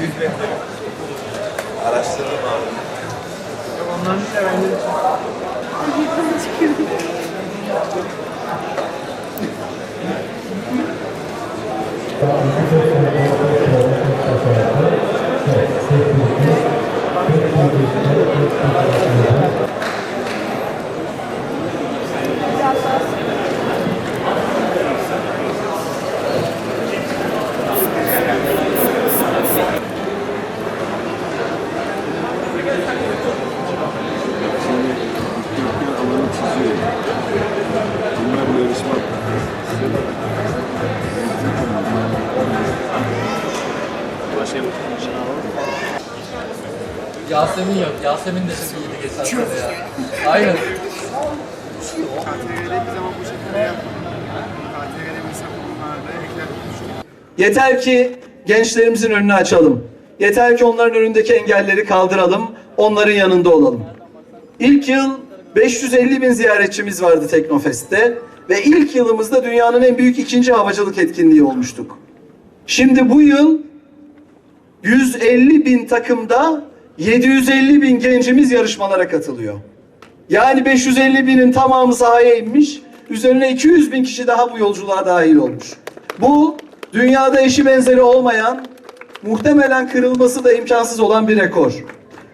100 metre araştırdım abi. Onların da bence Yasemin yok. Yasemin de çok iyiydi geçen sene ya. Aynen. Yeter ki gençlerimizin önünü açalım. Yeter ki onların önündeki engelleri kaldıralım. Onların yanında olalım. İlk yıl 550 bin ziyaretçimiz vardı Teknofest'te ve ilk yılımızda dünyanın en büyük ikinci havacılık etkinliği olmuştuk. Şimdi bu yıl 150 bin takımda 750 bin gencimiz yarışmalara katılıyor. Yani 550 binin tamamı sahaya inmiş, üzerine 200 bin kişi daha bu yolculuğa dahil olmuş. Bu dünyada eşi benzeri olmayan, muhtemelen kırılması da imkansız olan bir rekor.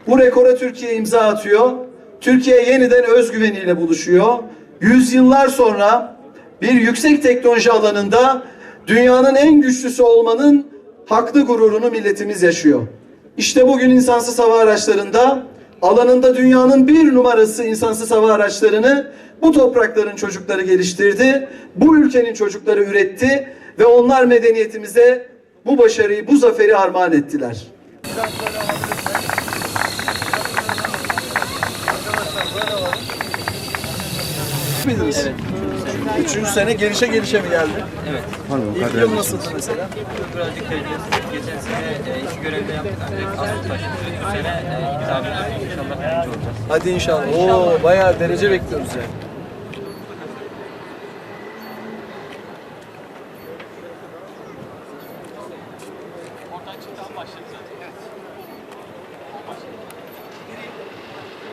Bu rekora Türkiye imza atıyor. Türkiye yeniden özgüveniyle buluşuyor. Yüzyıllar sonra bir yüksek teknoloji alanında dünyanın en güçlüsü olmanın haklı gururunu milletimiz yaşıyor. İşte bugün insansız hava araçlarında alanında dünyanın bir numarası insansız hava araçlarını bu toprakların çocukları geliştirdi. Bu ülkenin çocukları üretti ve onlar medeniyetimize bu başarıyı, bu zaferi armağan ettiler. Siz miydiniz? Evet. Üçüncü sene gelişe gelişe mi geldi? Evet. Pardon, İlk yıl nasıldı mesela? Birazcık krediyesi. Geçen sene e, iki görevde yaptık ancak az sene e, ilk tabirimiz birinci olacağız. Hadi inşallah. Oo bayağı derece bekliyoruz yani. Oradan çıktığı başladı zaten.